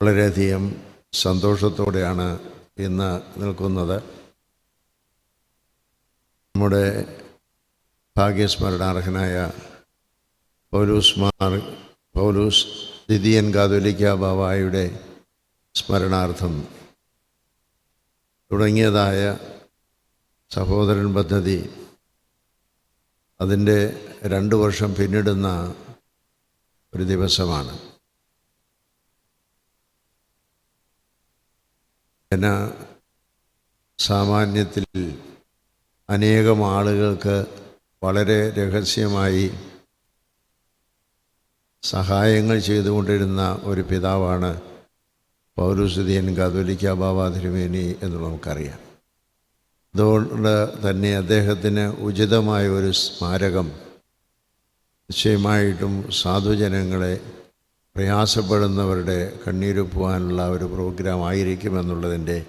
വളരെയധികം സന്തോഷത്തോടെയാണ് ഇന്ന് നിൽക്കുന്നത്. നമ്മുടെ ഭാഗ്യസ്മരണാർഹനായ പൗലൂസ് മാർ പൗലൂസ് ദ്വിതീയൻ കാതോലിക്ക ബാബായുടെ സ്മരണാർത്ഥം തുടങ്ങിയതായ സഹോദരൻ പദ്ധതി അതിന്റെ രണ്ട് വർഷം പിന്നിടുന്ന ഒരു ദിവസമാണ്. ജന സാമാന്യത്തിൽ അനേകം ആളുകൾക്ക് വളരെ രഹസ്യമായി സഹായങ്ങൾ ചെയ്തുകൊണ്ടിരുന്ന ഒരു പിതാവാണ് പൗരുസുദിയൻ കാതോലിക്ക ബാബ തിരുമേനി എന്ന് നമുക്കറിയാം. അതുകൊണ്ട് തന്നെ അദ്ദേഹത്തിന് ഉചിതമായ ഒരു സ്മാരകം നിശ്ചയമായിട്ടും സാധുജനങ്ങളെ പ്രയാസപ്പെടുന്നവരുടെ കണ്ണീരൊപ്പുവാനുള്ള ഒരു പ്രോഗ്രാം ആയിരിക്കുമെന്നുള്ളതിന്റെ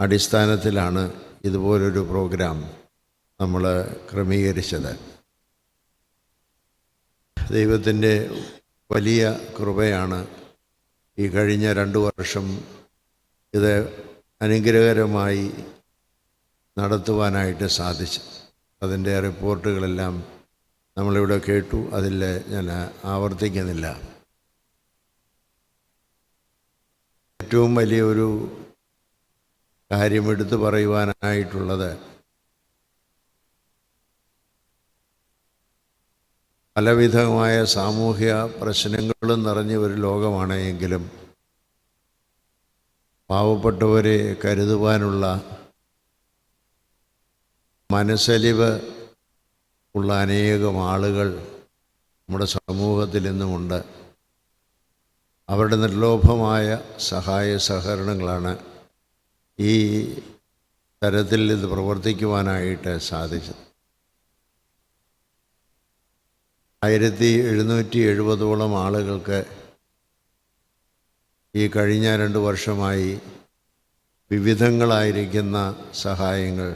അടിസ്ഥാനത്തിലാണ് ഇതുപോലൊരു പ്രോഗ്രാം നമ്മൾ ക്രമീകരിച്ചത്. ദൈവത്തിന്റെ വലിയ കൃപയാണ് ഈ കഴിഞ്ഞ രണ്ട് വർഷം ഇത് അനുഗ്രഹകരമായി നടത്തുവാനായിട്ട് സാധിച്ചു അതിന്റെ റിപ്പോർട്ടുകളെല്ലാം നമ്മളിവിടെ കേട്ടു അതിൽ ഞാൻ ആവർത്തിക്കുന്നില്ല. ഏറ്റവും വലിയൊരു എടുത്തു പറയുവാനായിട്ടുള്ളത് പലവിധമായ സാമൂഹ്യ പ്രശ്നങ്ങളും നിറഞ്ഞ ഒരു ലോകമാണ് എങ്കിലും പാവപ്പെട്ടവരെ കരുതുവാനുള്ള മനസ്സലിവ് ഉള്ള അനേകം ആളുകൾ നമ്മുടെ സമൂഹത്തിൽ ഇന്നുമുണ്ട്. അവരുടെ നിർലോഭമായ സഹായ സഹകരണങ്ങളാണ് ഈ തരത്തിൽ ഇത് പ്രവർത്തിക്കുവാനായിട്ട് സാധിച്ചത്. ആയിരത്തി എഴുന്നൂറ്റി എഴുപതോളം ആളുകൾക്ക് ഈ കഴിഞ്ഞ രണ്ട് വർഷമായി വിവിധങ്ങളായിരിക്കുന്ന സഹായങ്ങൾ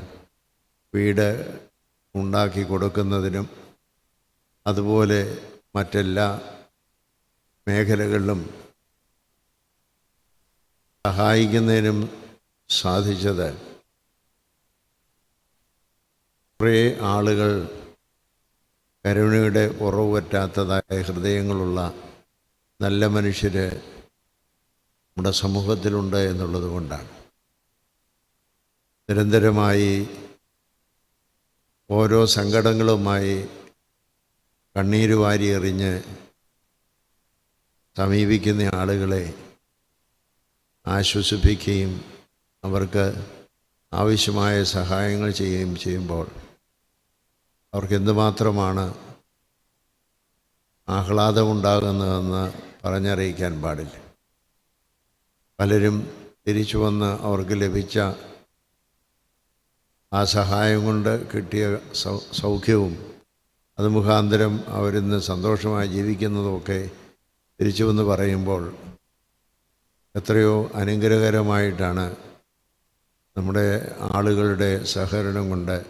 വീട് ഉണ്ടാക്കി കൊടുക്കുന്നതിനും അതുപോലെ മറ്റെല്ലാ മേഖലകളിലും സഹായിക്കുന്നതിനും സാധിച്ചത്. കുറേ ആളുകൾ കരുണയുടെ ഉറവ് പറ്റാത്തതായ ഹൃദയങ്ങളുള്ള നല്ല മനുഷ്യർ നമ്മുടെ സമൂഹത്തിലുണ്ട് എന്നുള്ളത് കൊണ്ടാണ്. നിരന്തരമായി ഓരോ സങ്കടങ്ങളുമായി കണ്ണീര് വാരി എറിഞ്ഞ് സമീപിക്കുന്ന ആളുകളെ ആശ്വസിപ്പിക്കുകയും അവർക്ക് ആവശ്യമായ സഹായങ്ങൾ ചെയ്യുകയും ചെയ്യുമ്പോൾ അവർക്ക് എന്തുമാത്രമാണ് ആഹ്ലാദമുണ്ടാകുന്നതെന്ന് പറഞ്ഞറിയിക്കാൻ പാടില്ല. പലരും തിരിച്ചു വന്ന് അവർക്ക് ലഭിച്ച ആ സഹായം കൊണ്ട് കിട്ടിയ സൗഖ്യവും അത് മുഖാന്തരം അവരിന്ന് സന്തോഷമായി ജീവിക്കുന്നതുമൊക്കെ തിരിച്ചു വന്ന് പറയുമ്പോൾ എത്രയോ അനുഗ്രഹകരമായിട്ടാണ് നമ്മുടെ ആളുകളുടെ സഹകരണം കൊണ്ട്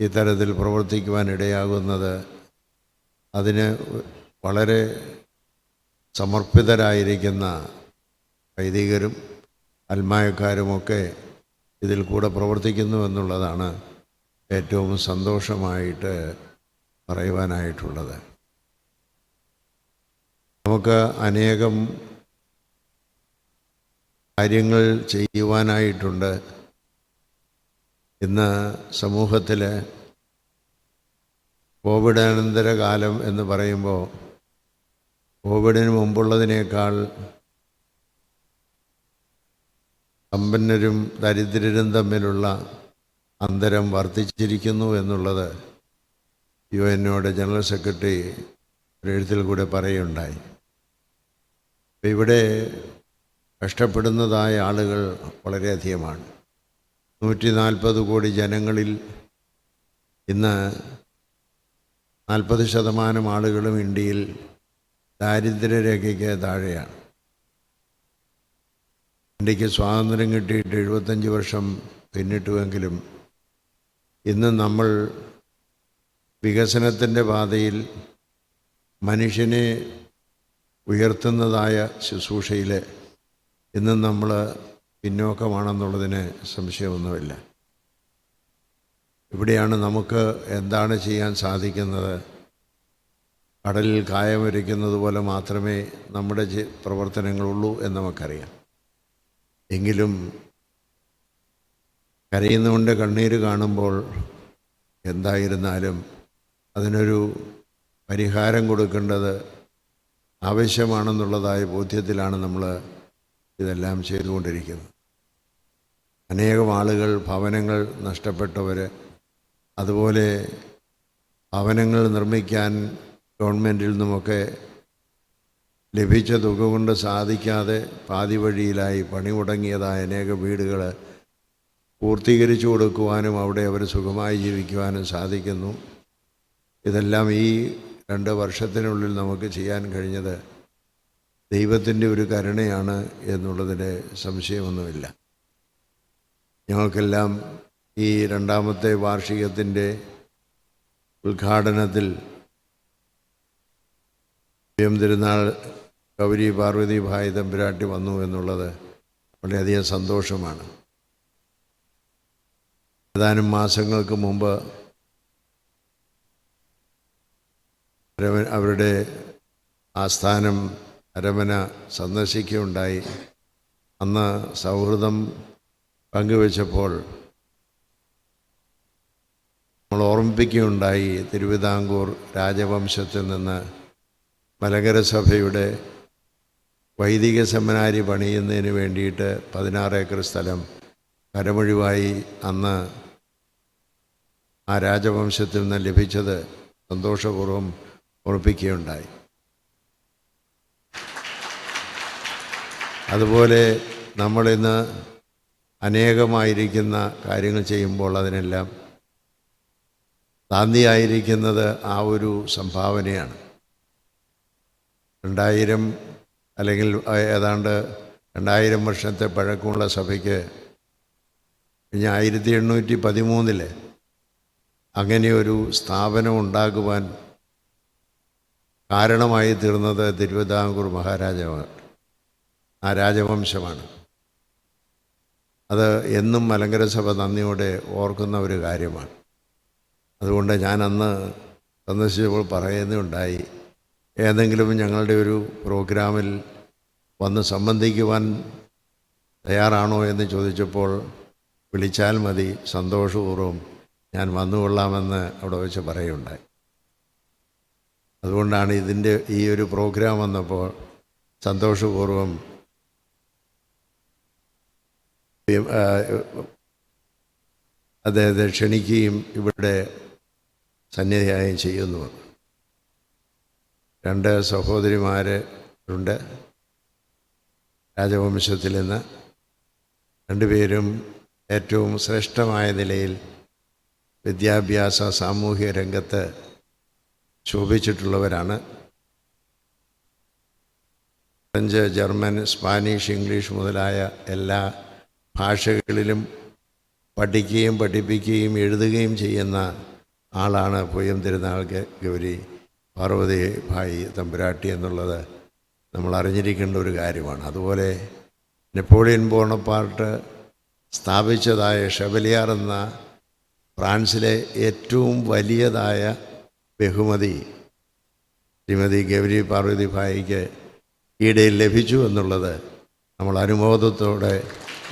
ഇത്തരത്തിൽ പ്രവർത്തിക്കുവാൻ ഇടയാകുന്നത്. അതിന് വളരെ സമർപ്പിതരായിരിക്കുന്ന വൈദികരും അൽമായക്കാരുമൊക്കെ ഇതിൽ കൂടെ പ്രവർത്തിക്കുന്നു എന്നുള്ളതാണ് ഏറ്റവും സന്തോഷമായിട്ട് പറയുവാനായിട്ടുള്ളത്. നമുക്ക് അനേകം കാര്യങ്ങൾ ചെയ്യുവാനായിട്ടുണ്ട്. ഇന്ന് സമൂഹത്തിൽ കോവിഡാനന്തര കാലം എന്ന് പറയുമ്പോൾ കോവിഡിന് മുമ്പുള്ളതിനേക്കാൾ സമ്പന്നരും ദരിദ്രരും തമ്മിലുള്ള അന്തരം വർദ്ധിച്ചിരിക്കുന്നു എന്നുള്ളത് യു എന്നോട് ജനറൽ സെക്രട്ടറി ഒരു എഴുത്തിൽ കൂടെ പറയുണ്ടായി ഇവിടെ കഷ്ടപ്പെടുന്നതായ ആളുകൾ വളരെയധികമാണ്. നൂറ്റി നാൽപ്പത് കോടി ജനങ്ങളിൽ ഇന്ന് നാൽപ്പത് ശതമാനം ആളുകളും ഇന്ത്യയിൽ ദാരിദ്ര്യരേഖയ്ക്ക് താഴെയാണ്. ഇന്ത്യയ്ക്ക് സ്വാതന്ത്ര്യം കിട്ടിയിട്ട് എഴുപത്തഞ്ച് വർഷം പിന്നിട്ടുവെങ്കിലും ഇന്ന് നമ്മൾ വികസനത്തിന്റെ പാതയിൽ മനുഷ്യനെ ഉയർത്തുന്നതായ ശുശ്രൂഷയിൽ ഇന്നും നമ്മൾ പിന്നോക്കമാണെന്നുള്ളതിന് സംശയമൊന്നുമില്ല. ഇവിടെയാണ് നമുക്ക് എന്താണ് ചെയ്യാൻ സാധിക്കുന്നത്? കടലിൽ കായമൊരുക്കുന്നത് പോലെ മാത്രമേ നമ്മുടെ പ്രവർത്തനങ്ങളുള്ളൂ എന്ന് നമുക്കറിയാം. എങ്കിലും കരയുന്നുകൊണ്ട് കണ്ണീര് കാണുമ്പോൾ എന്തായിരുന്നാലും അതിനൊരു പരിഹാരം കൊടുക്കേണ്ടത് ആവശ്യമാണെന്നുള്ളതായ ബോധ്യത്തിലാണ് നമ്മൾ ഇതെല്ലാം ചെയ്തുകൊണ്ടിരിക്കുന്നത് അനേകം ആളുകൾ ഭവനങ്ങൾ നഷ്ടപ്പെട്ടവർ അതുപോലെ ഭവനങ്ങൾ നിർമ്മിക്കാൻ ഗവൺമെന്റിൽ നിന്നുമൊക്കെ ലഭിച്ച തുക കൊണ്ട് സാധിക്കാതെ പാതി വഴിയിലായി പണി മുടങ്ങിയതായ അനേക വീടുകൾ പൂർത്തീകരിച്ചു കൊടുക്കുവാനും അവിടെ അവർ സുഖമായി ജീവിക്കുവാനും സാധിക്കുന്നു. ഇതെല്ലാം ഈ രണ്ട് വർഷത്തിനുള്ളിൽ നമുക്ക് ചെയ്യാൻ കഴിഞ്ഞത് ദൈവത്തിന്റെ ഒരു കരുണയാണ് എന്നുള്ളതിന് സംശയമൊന്നുമില്ല. ഞങ്ങൾക്കെല്ലാം ഈ രണ്ടാമത്തെ വാർഷികത്തിന്റെ ഉദ്ഘാടനത്തിൽ എം തിരുനാൾ ഗൗരി പാർവതി ഭായി തമ്പുരാട്ടി വന്നു എന്നുള്ളത് വളരെയധികം സന്തോഷമാണ്. ഏതാനും മാസങ്ങൾക്ക് മുമ്പ് അവരുടെ ആസ്ഥാനം അരമന സന്ദർശിക്കുകയുണ്ടായി. അന്ന് സൗഹൃദം പങ്കുവച്ചപ്പോൾ നമ്മൾ ഓർമ്മിപ്പിക്കുകയുണ്ടായി തിരുവിതാംകൂർ രാജവംശത്തിൽ നിന്ന് മലങ്കര സഭയുടെ വൈദിക സെമിനാരി പണിയുന്നതിന് വേണ്ടിയിട്ട് പതിനാറ് ഏക്കർ സ്ഥലം കരമൊഴിവായി അന്ന് ആ രാജവംശത്തിൽ നിന്ന് ലഭിച്ചത് സന്തോഷപൂർവം ഓർപ്പിക്കുകയുണ്ടായി അതുപോലെ നമ്മളിന്ന് അനേകമായിരിക്കുന്ന കാര്യങ്ങൾ ചെയ്യുമ്പോൾ അതിനെല്ലാം താന്തിയായിരിക്കുന്നത് ആ ഒരു സംഭാവനയാണ്. രണ്ടായിരം അല്ലെങ്കിൽ ഏതാണ്ട് രണ്ടായിരം വർഷത്തെ പഴക്കമുള്ള സഭയ്ക്ക് കഴിഞ്ഞ ആയിരത്തി എണ്ണൂറ്റി പതിമൂന്നിൽ അങ്ങനെയൊരു സ്ഥാപനം ഉണ്ടാകുവാൻ കാരണമായി തീർന്നത് തിരുവിതാംകൂർ മഹാരാജാവാണ്. ആ രാജവംശമാണ്. അത് എന്നും മലങ്കര സഭ നന്ദിയോടെ ഓർക്കുന്ന ഒരു കാര്യമാണ്. അതുകൊണ്ട് ഞാൻ അന്ന് സന്ദർശിച്ചപ്പോൾ പറയുന്നുണ്ടായി ഏതെങ്കിലും ഞങ്ങളുടെ ഒരു പ്രോഗ്രാമിൽ വന്ന് സംബന്ധിക്കുവാൻ തയ്യാറാണോ എന്ന് ചോദിച്ചപ്പോൾ വിളിച്ചാൽ മതി സന്തോഷപൂർവം ഞാൻ വന്നുകൊള്ളാമെന്ന് അവിടെ വെച്ച് പറയുണ്ടായി അതുകൊണ്ടാണ് ഇതിന്റെ ഈ ഒരു പ്രോഗ്രാം വന്നപ്പോൾ സന്തോഷപൂർവം അദ്ദേഹത്തെ ക്ഷണിക്കുകയും ഇവിടെ സന്നിധിയായും ചെയ്യുന്നു. രണ്ട് സഹോദരിമാർ ഉണ്ട്. രാജവംശത്തിൽ നിന്ന് രണ്ടുപേരും ഏറ്റവും ശ്രേഷ്ഠമായ നിലയിൽ വിദ്യാഭ്യാസ സാമൂഹിക രംഗത്ത് ശോഭിച്ചിട്ടുള്ളവരാണ്. ഫ്രഞ്ച് ജർമ്മൻ സ്പാനിഷ് ഇംഗ്ലീഷ് മുതലായ എല്ലാ ഭാഷകളിലും പഠിക്കുകയും പഠിപ്പിക്കുകയും എഴുതുകയും ചെയ്യുന്ന ആളാണ് പൊയ്യം തിരുനാൾ ഗൗരി പാർവതി ഭായി തമ്പുരാട്ടി എന്നുള്ളത് നമ്മൾ അറിഞ്ഞിരിക്കേണ്ട ഒരു കാര്യമാണ്. അതുപോലെ നെപ്പോളിയൻ ബോണപ്പാർട്ട് സ്ഥാപിച്ചതായ ഷെവലിയാർ എന്ന ഫ്രാൻസിലെ ഏറ്റവും വലിയതായ ബഹുമതി ശ്രീമതി ഗൗരി പാർവതി ഭായിക്ക് ഈയിടെ ലഭിച്ചു എന്നുള്ളത് നമ്മൾ അനുമോദത്തോടെ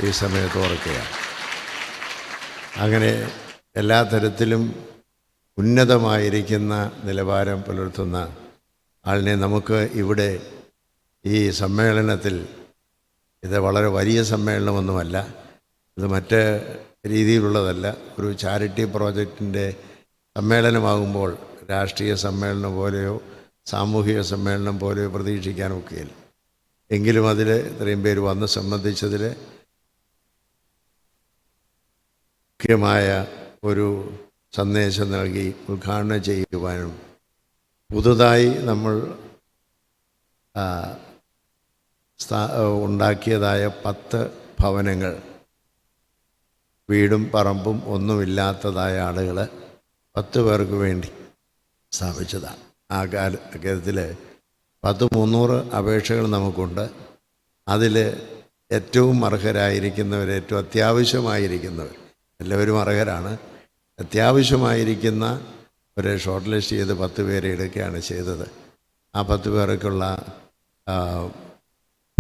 ഈ സമയത്ത് ഓർക്കുകയാണ്. അങ്ങനെ എല്ലാ തരത്തിലും ഉന്നതമായിരിക്കുന്ന നിലവാരം പുലർത്തുന്ന ആളിനെ നമുക്ക് ഇവിടെ ഈ സമ്മേളനത്തിൽ ഇത് വളരെ വലിയ സമ്മേളനമൊന്നുമല്ല ഇത് മറ്റ് രീതിയിലുള്ളതല്ല. ഒരു ചാരിറ്റി പ്രോജക്റ്റിന്റെ സമ്മേളനമാകുമ്പോൾ രാഷ്ട്രീയ സമ്മേളനം പോലെയോ സാമൂഹിക സമ്മേളനം പോലെയോ പ്രതീക്ഷിക്കാൻ ഒക്കെയില്ല എങ്കിലും അതിൽ ഇത്രയും പേര് വന്ന് സംബന്ധിച്ചതിൽ മുഖ്യമായ ഒരു സന്ദേശം നൽകി ഉദ്ഘാടനം ചെയ്യുവാനും പുതുതായി നമ്മൾ ഉണ്ടാക്കിയതായ പത്ത് ഭവനങ്ങൾ വീടും പറമ്പും ഒന്നുമില്ലാത്തതായ ആളുകൾ പത്ത് പേർക്ക് വേണ്ടി സ്ഥാപിച്ചതാണ് ആ കാല കാര്യത്തിൽ പത്ത് മുന്നൂറ് അപേക്ഷകൾ നമുക്കുണ്ട്. അതിൽ ഏറ്റവും അർഹരായിരിക്കുന്നവർ ഏറ്റവും അത്യാവശ്യമായിരിക്കുന്നവർ എല്ലാവരും അർഹരാണ്. അത്യാവശ്യമായിരിക്കുന്ന ഒരു ഷോർട്ട് ലിസ്റ്റ് ചെയ്ത് പത്ത് പേരെ എടുക്കുകയാണ് ചെയ്തത്. ആ പത്ത് പേർക്കുള്ള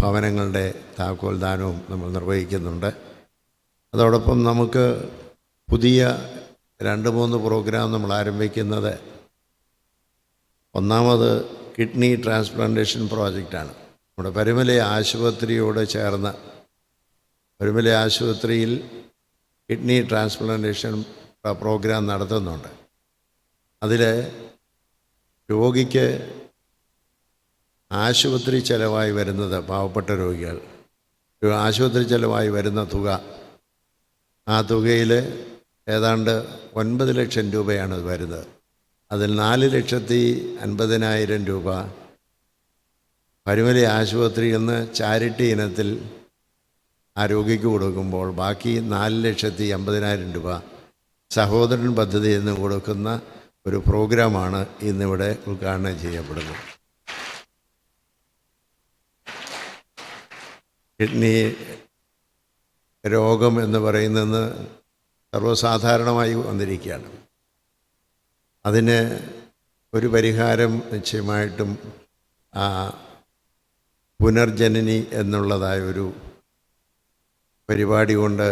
ഭവനങ്ങളുടെ താക്കോൽ ദാനവും നമ്മൾ നിർവഹിക്കുന്നുണ്ട്. അതോടൊപ്പം നമുക്ക് പുതിയ രണ്ട് മൂന്ന് പ്രോഗ്രാം നമ്മൾ ആരംഭിക്കുന്നത്. ഒന്നാമത് കിഡ്നി ട്രാൻസ്പ്ലാന്റേഷൻ പ്രോജക്റ്റാണ്. നമ്മുടെ പരുമല ആശുപത്രിയോട് ചേർന്ന് പരുമല ആശുപത്രിയിൽ കിഡ്നി ട്രാൻസ്പ്ലാന്റേഷൻ പ്രോഗ്രാം നടത്തുന്നുണ്ട്. അതിൽ രോഗിക്ക് ആശുപത്രി ചെലവായി വരുന്നത് പാവപ്പെട്ട രോഗികൾ ആശുപത്രി ചെലവായി വരുന്ന തുക ആ തുകയിൽ ഏതാണ്ട് ഒൻപത് ലക്ഷം രൂപയാണ് വരുന്നത്. അതിൽ നാല് ലക്ഷത്തി അൻപതിനായിരം രൂപ പരുമലി ആശുപത്രിയിൽ നിന്ന് ചാരിറ്റി ഇനത്തിൽ ആ രോഗിക്ക് കൊടുക്കുമ്പോൾ ബാക്കി നാല് ലക്ഷത്തി അമ്പതിനായിരം രൂപ സഹോദരൻ പദ്ധതി എന്ന് കൊടുക്കുന്ന ഒരു പ്രോഗ്രാമാണ് ഇന്നിവിടെ ഉദ്ഘാടനം ചെയ്യപ്പെടുന്നത്. കിഡ്നി രോഗം എന്ന് പറയുന്നത് സർവസാധാരണമായി വന്നിരിക്കുകയാണ്. അതിന് ഒരു പരിഹാരം നിശ്ചയമായിട്ടും പുനർജനനി എന്നുള്ളതായ ഒരു പരിപാടി കൊണ്ട്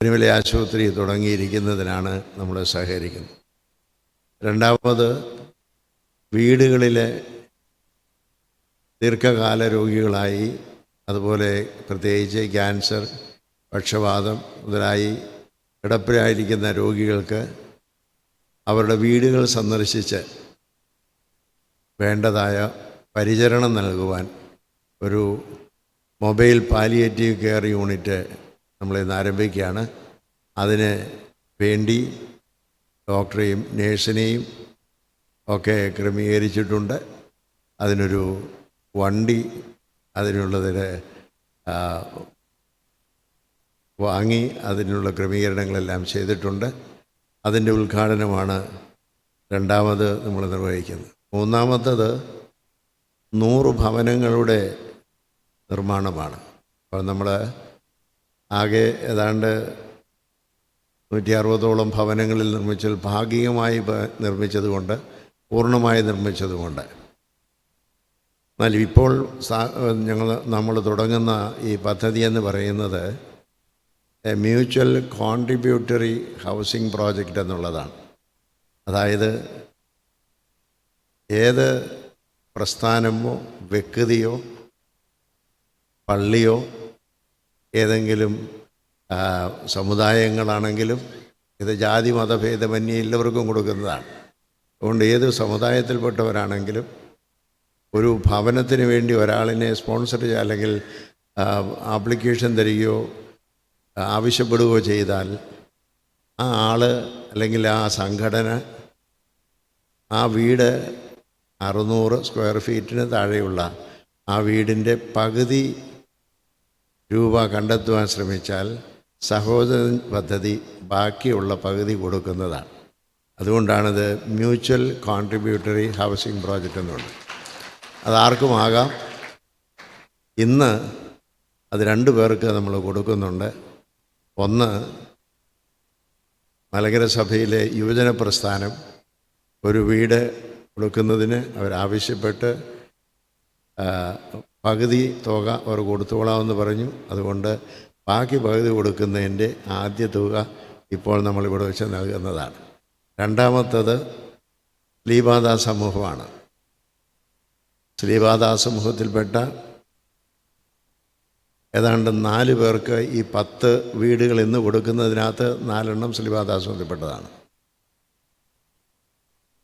തിരുമല ആശുപത്രി തുടങ്ങിയിരിക്കുന്നതിനാണ് നമ്മൾ സഹകരിക്കുന്നത്. രണ്ടാമത് വീടുകളിലെ ദീർഘകാല രോഗികളായി അതുപോലെ പ്രത്യേകിച്ച് ക്യാൻസർ പക്ഷപാതം മുതലായി കിടപ്പിലായിരിക്കുന്ന രോഗികൾക്ക് അവരുടെ വീടുകൾ സന്ദർശിച്ച് വേണ്ടതായ പരിചരണം നൽകുവാൻ ഒരു മൊബൈൽ പാലിയേറ്റീവ് കെയർ യൂണിറ്റ് നമ്മൾ നമ്മളിന്ന് ആരംഭിക്കുകയാണ്. അതിന് വേണ്ടി ഡോക്ടറെയും നേഴ്സിനെയും ഒക്കെ ക്രമീകരിച്ചിട്ടുണ്ട്. അതിനൊരു വണ്ടി അതിനുള്ളതിൽ വാങ്ങി അതിനുള്ള ക്രമീകരണങ്ങളെല്ലാം ചെയ്തിട്ടുണ്ട്. അതിന്റെ ഉദ്ഘാടനമാണ് രണ്ടാമത് നമ്മൾ നിർവഹിക്കുന്നത്. മൂന്നാമത്തത് നൂറ് ഭവനങ്ങളുടെ നിർമ്മാണമാണ്. അപ്പോൾ നമ്മൾ ആകെ ഏതാണ്ട് നൂറ്റി അറുപതോളം ഭവനങ്ങളിൽ നിർമ്മിച്ചത് ഭാഗികമായി നിർമ്മിച്ചതുകൊണ്ട് പൂർണമായി നിർമ്മിച്ചതുകൊണ്ട്. എന്നാൽ ഇപ്പോൾ ഞങ്ങൾ നമ്മൾ തുടങ്ങുന്ന ഈ പദ്ധതി എന്ന് പറയുന്നത് a mutual contributory housing project എന്നുള്ളതാണ്. അതായത് ഏത് പ്രസ്ഥാനമോ വ്യക്തിയോ പള്ളിയോ ഏതെങ്കിലും സമുദായങ്ങളാണെങ്കിലും ഇത് ജാതി മതഭേദമന്യേ എല്ലാവർക്കും കൊടുക്കുന്നതാണ്. അതുകൊണ്ട് ഏത് സമുദായത്തിൽപ്പെട്ടവരാണെങ്കിലും ഒരു ഭവനത്തിന് വേണ്ടി ഒരാളിനെ സ്പോൺസർ ചെയ്യുക അല്ലെങ്കിൽ ആപ്ലിക്കേഷൻ തരികയോ ആവശ്യപ്പെടുകയോ ചെയ്താൽ ആ ആൾ അല്ലെങ്കിൽ ആ സംഘടന ആ വീട് അറുന്നൂറ് സ്ക്വയർ ഫീറ്റിന് താഴെയുള്ള ആ വീടിന്റെ പകുതി രൂപ കണ്ടെത്തുവാൻ ശ്രമിച്ചാൽ സഹോദരൻ പദ്ധതി ബാക്കിയുള്ള പകുതി കൊടുക്കുന്നതാണ്. അതുകൊണ്ടാണിത് മ്യൂച്വൽ കോൺട്രിബ്യൂട്ടറി ഹൗസിംഗ് പ്രോജക്റ്റ് എന്നുള്ളത് അതാർക്കും ആകാം. ഇന്ന് അത് രണ്ട് പേർക്ക് നമ്മൾ കൊടുക്കുന്നുണ്ട്. ഒന്ന് മലകര സഭയിലെ യുവജന പ്രസ്ഥാനം ഒരു വീട് കൊടുക്കുന്നതിന് അവരാവശ്യപ്പെട്ട് പകുതി തുക അവർ കൊടുത്തോളാമെന്ന് പറഞ്ഞു. അതുകൊണ്ട് ബാക്കി പകുതി കൊടുക്കുന്നതിന്റെ ആദ്യ തുക ഇപ്പോൾ നമ്മളിവിടെ വെച്ച് നൽകുന്നതാണ്. രണ്ടാമത്തത് ശ്രീപാദ സമൂഹമാണ്. ശ്രീപാദ സമൂഹത്തിൽപ്പെട്ട ഏതാണ്ട് നാല് പേർക്ക് ഈ പത്ത് വീടുകൾ ഇന്ന് കൊടുക്കുന്നതിനകത്ത് നാലെണ്ണം ശ്രീപാദ സമൂഹത്തിൽപ്പെട്ടതാണ്.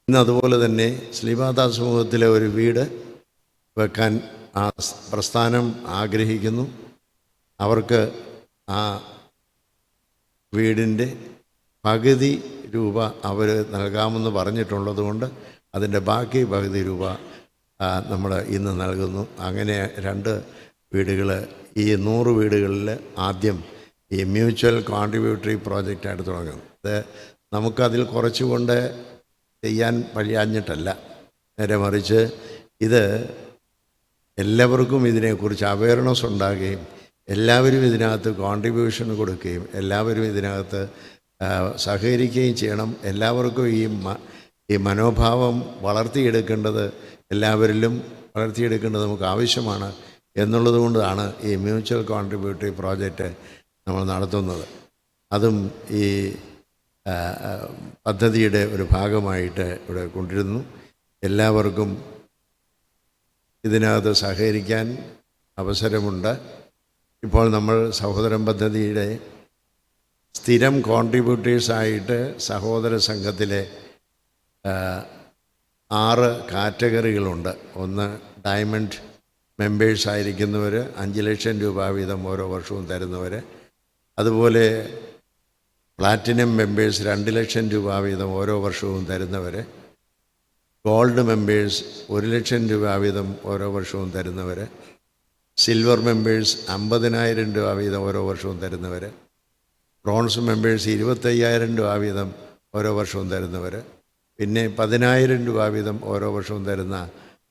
ഇന്ന് അതുപോലെ തന്നെ ശ്രീപാദ സമൂഹത്തിലെ ഒരു വീട് വെക്കാൻ ആ പ്രസ്ഥാനം ആഗ്രഹിക്കുന്നു. അവർക്ക് ആ വീടിന്റെ പകുതി രൂപ അവർ നൽകാമെന്ന് പറഞ്ഞിട്ടുള്ളതുകൊണ്ട് അതിന്റെ ബാക്കി പകുതി രൂപ നമ്മൾ ഇന്ന് നൽകുന്നു. അങ്ങനെ രണ്ട് വീടുകൾ ഈ നൂറ് വീടുകളിൽ ആദ്യം ഈ മ്യൂച്വൽ കോൺട്രിബ്യൂട്ടറി പ്രോജക്റ്റായിട്ട് തുടങ്ങും. അത് നമുക്കതിൽ കുറച്ചുകൊണ്ട് ചെയ്യാൻ കഴിയാഞ്ഞിട്ടല്ല നേരെ മറിച്ച് ഇത് എല്ലാവർക്കും ഇതിനെക്കുറിച്ച് അവയർനെസ് ഉണ്ടാകുകയും എല്ലാവരും ഇതിനകത്ത് കോൺട്രിബ്യൂഷൻ കൊടുക്കുകയും എല്ലാവരും ഇതിനകത്ത് സഹകരിക്കുകയും ചെയ്യണം. എല്ലാവർക്കും ഈ ഈ മനോഭാവം വളർത്തിയെടുക്കേണ്ടത് എല്ലാവരിലും വളർത്തിയെടുക്കേണ്ടത് നമുക്ക് ആവശ്യമാണ് എന്നുള്ളത് കൊണ്ടാണ് ഈ മ്യൂച്വൽ കോൺട്രിബ്യൂട്ടറി പ്രോജക്റ്റ് നമ്മൾ നടത്തുന്നത്. അതും ഈ പദ്ധതിയുടെ ഒരു ഭാഗമായിട്ട് ഇവിടെ കൊണ്ടിരുന്നു. എല്ലാവർക്കും ഇതിനകത്ത് സഹകരിക്കാൻ അവസരമുണ്ട്. ഇപ്പോൾ നമ്മൾ സഹോദരൻ പദ്ധതിയുടെ സ്ഥിരം കോൺട്രിബ്യൂട്ടേഴ്സായിട്ട് സഹോദര സംഘത്തിലെ ആറ് കാറ്റഗറികളുണ്ട്. ഒന്ന് ഡയമണ്ട് മെമ്പേഴ്സ് ആയിരിക്കുന്നവർ അഞ്ച് ലക്ഷം രൂപ വീതം ഓരോ വർഷവും തരുന്നവർ അതുപോലെ പ്ലാറ്റിനം മെമ്പേഴ്സ് രണ്ട് ലക്ഷം രൂപ വീതം ഓരോ വർഷവും തരുന്നവർ ഗോൾഡ് മെമ്പേഴ്സ് ഒരു ലക്ഷം രൂപ വീതം ഓരോ വർഷവും തരുന്നവർ സിൽവർ മെമ്പേഴ്സ് അമ്പതിനായിരം രൂപ വീതം ഓരോ വർഷവും തരുന്നവർ ബ്രോൺസ് മെമ്പേഴ്സ് ഇരുപത്തയ്യായിരം രൂപ വീതം ഓരോ വർഷവും തരുന്നവർ പിന്നെ പതിനായിരം രൂപ വീതം ഓരോ വർഷവും തരുന്ന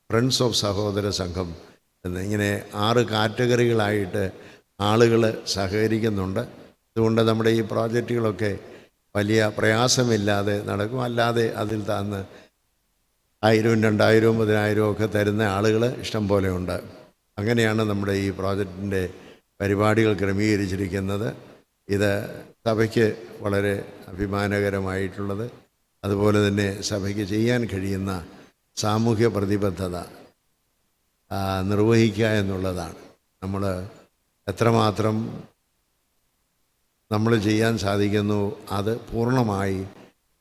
ഫ്രണ്ട്സ് ഓഫ് സഹോദര സംഘം എന്ന് ഇങ്ങനെ ആറ് കാറ്റഗറികളായിട്ട് ആളുകൾ സഹകരിക്കുന്നുണ്ട്. അതുകൊണ്ട് നമ്മുടെ ഈ പ്രോജക്റ്റുകളൊക്കെ വലിയ പ്രയാസമില്ലാതെ നടക്കും. അല്ലാതെ അതിൽ താന്ന് ആയിരവും രണ്ടായിരവും പതിനായിരവും ഒക്കെ തരുന്ന ആളുകൾ ഇഷ്ടം പോലെ ഉണ്ട്. അങ്ങനെയാണ് നമ്മുടെ ഈ പ്രോജക്റ്റിന്റെ പരിപാടികൾ ക്രമീകരിച്ചിരിക്കുന്നത്. ഇത് സഭയ്ക്ക് വളരെ അഭിമാനകരമായിട്ടുള്ളത്. അതുപോലെ തന്നെ സഭയ്ക്ക് ചെയ്യാൻ കഴിയുന്ന സാമൂഹ്യ പ്രതിബദ്ധത നിർവഹിക്കുക എന്നുള്ളതാണ്. നമ്മൾ എത്രമാത്രം നമ്മൾ ചെയ്യാൻ സാധിക്കുന്നു അത് പൂർണമായി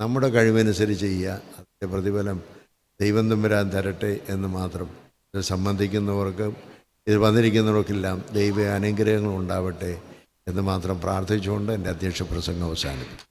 നമ്മുടെ കഴിവനുസരിച്ച് ചെയ്യുക അതിന്റെ പ്രതിഫലം ദൈവം തമ്പുരാൻ തരട്ടെ എന്ന് മാത്രം. ഇത് സംബന്ധിക്കുന്നവർക്ക് ഇത് വന്നിരിക്കുന്നവർക്കെല്ലാം ദൈവ അനുഗ്രഹങ്ങൾ ഉണ്ടാവട്ടെ എന്ന് മാത്രം പ്രാർത്ഥിച്ചുകൊണ്ട് എന്റെ അധ്യക്ഷ പ്രസംഗം അവസാനിപ്പിക്കും